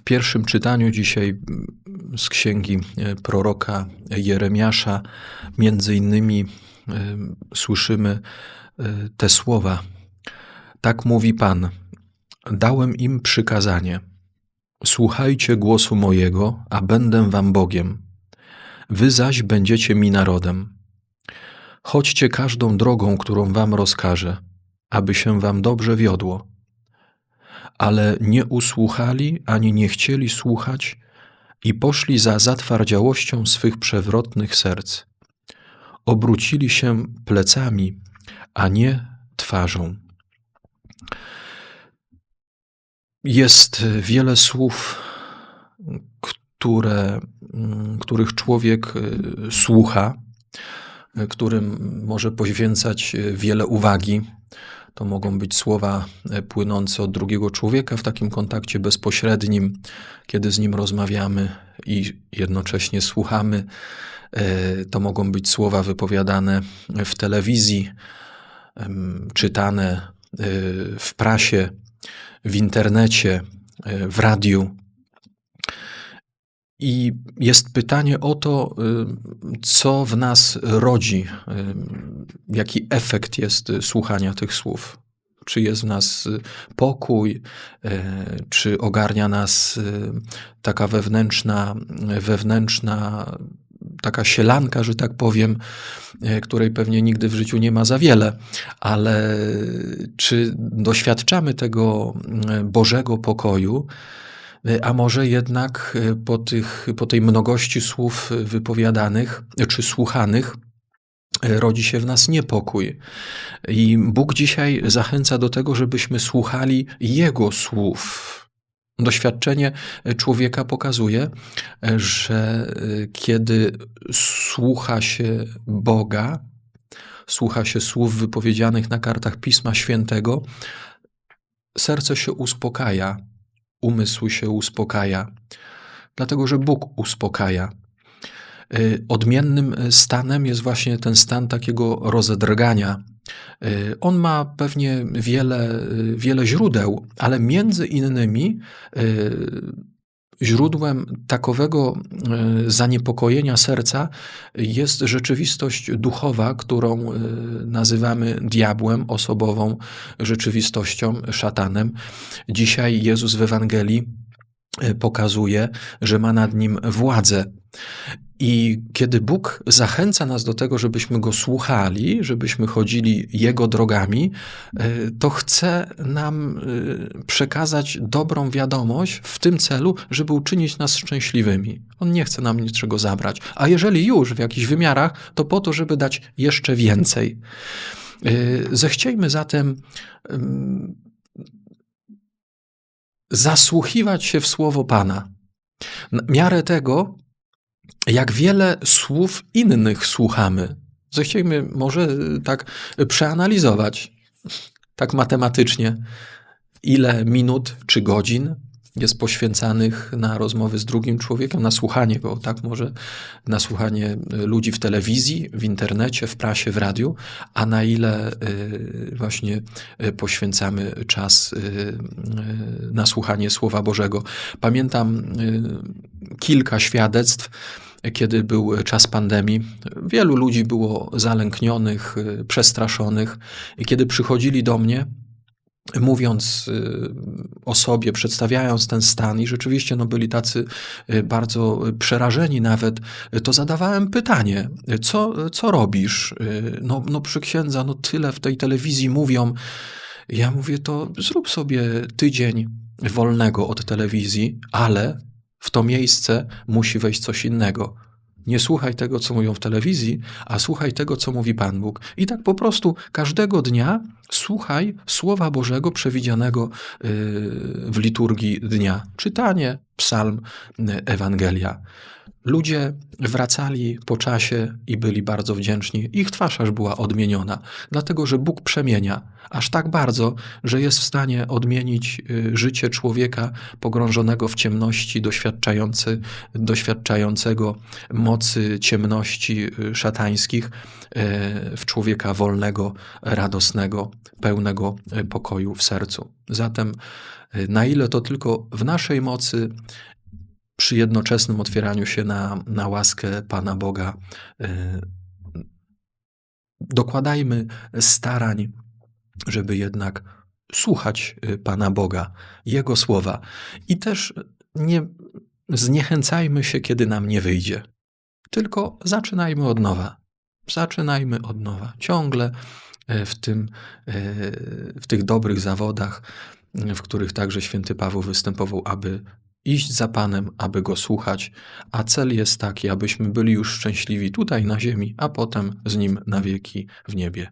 pierwszym czytaniu dzisiaj z księgi e, proroka Jeremiasza, między innymi słyszymy te słowa. Tak mówi Pan: Dałem im przykazanie. Słuchajcie głosu mojego, a będę wam Bogiem. Wy zaś będziecie mi narodem. Chodźcie każdą drogą, którą wam rozkażę, aby się wam dobrze wiodło ale nie usłuchali ani nie chcieli słuchać i poszli za zatwardziałością swych przewrotnych serc. Obrócili się plecami, a nie twarzą. Jest wiele słów, które, których człowiek e, słucha, którym może poświęcać wiele uwagi, to mogą być słowa e, płynące od drugiego człowieka w takim kontakcie bezpośrednim, kiedy z nim rozmawiamy i jednocześnie słuchamy. E, to mogą być słowa wypowiadane w telewizji, czytane e, w prasie, w internecie, w radiu. I jest pytanie o to, y, co w nas rodzi, y, jaki efekt jest słuchania tych słów. Czy jest w nas y, pokój, czy ogarnia nas taka wewnętrzna, wewnętrzna taka sielanka, że tak powiem, której pewnie nigdy w życiu nie ma za wiele, ale czy doświadczamy tego Bożego pokoju, a może jednak e, po, tych, po tej mnogości słów wypowiadanych czy słuchanych, e, rodzi się w nas niepokój. I Bóg dzisiaj zachęca do tego, żebyśmy słuchali Jego słów. Doświadczenie człowieka pokazuje, że kiedy słucha się Boga, słucha się słów wypowiedzianych na kartach Pisma Świętego, serce się uspokaja, umysł się uspokaja, dlatego że Bóg uspokaja. Y, odmiennym stanem jest właśnie ten stan takiego rozedrgania. Y, on ma pewnie wiele, y, wiele źródeł, ale między innymi źródłem takowego zaniepokojenia serca jest rzeczywistość duchowa, którą nazywamy diabłem, osobową rzeczywistością, szatanem. Dzisiaj Jezus w Ewangelii pokazuje, że ma nad nim władzę. I kiedy Bóg zachęca nas do tego, żebyśmy Go słuchali, żebyśmy chodzili Jego drogami, e, to chce nam e, przekazać dobrą wiadomość w tym celu, żeby uczynić nas szczęśliwymi. On nie chce nam niczego zabrać. A jeżeli już w jakichś wymiarach, to po to, żeby dać jeszcze więcej. E, zechciejmy zatem zasłuchiwać się w słowo Pana. Miarę tego, jak wiele słów innych słuchamy. Zechciejmy może tak przeanalizować, tak matematycznie, ile minut czy godzin jest poświęcanych na rozmowy z drugim człowiekiem, na słuchanie go, tak może na słuchanie ludzi w telewizji, w internecie, w prasie, w radiu, a na ile y, właśnie y, poświęcamy czas y, na słuchanie Słowa Bożego. Pamiętam kilka świadectw, kiedy był czas pandemii. Wielu ludzi było zalęknionych, przestraszonych i kiedy przychodzili do mnie, mówiąc y, o sobie, przedstawiając ten stan, i rzeczywiście no, byli tacy y, bardzo przerażeni nawet, to zadawałem pytanie, co, co robisz? Y, no, no przy księdza, no tyle w tej telewizji mówią. Ja mówię, to zrób sobie tydzień wolnego od telewizji, ale w to miejsce musi wejść coś innego. Nie słuchaj tego, co mówią w telewizji, a słuchaj tego, co mówi Pan Bóg. I tak po prostu każdego dnia słuchaj Słowa Bożego przewidzianego y, w liturgii dnia. Czytanie, psalm, y, Ewangelia. Ludzie wracali po czasie i byli bardzo wdzięczni. Ich twarz aż była odmieniona, dlatego że Bóg przemienia aż tak bardzo, że jest w stanie odmienić y, życie człowieka pogrążonego w ciemności, doświadczający, doświadczającego mocy ciemności szatańskich w człowieka wolnego, radosnego, pełnego e, pokoju w sercu. Zatem, e, na ile to tylko w naszej mocy, przy jednoczesnym otwieraniu się na, na łaskę Pana Boga, e, dokładajmy starań, żeby jednak słuchać Pana Boga, Jego słowa i też nie zniechęcajmy się, kiedy nam nie wyjdzie. Tylko zaczynajmy od nowa. Zaczynajmy od nowa. Ciągle w, tym, e, w tych dobrych zawodach, w których także święty Paweł występował, aby iść za Panem, aby Go słuchać, a cel jest taki, abyśmy byli już szczęśliwi tutaj na ziemi, a potem z Nim na wieki w niebie.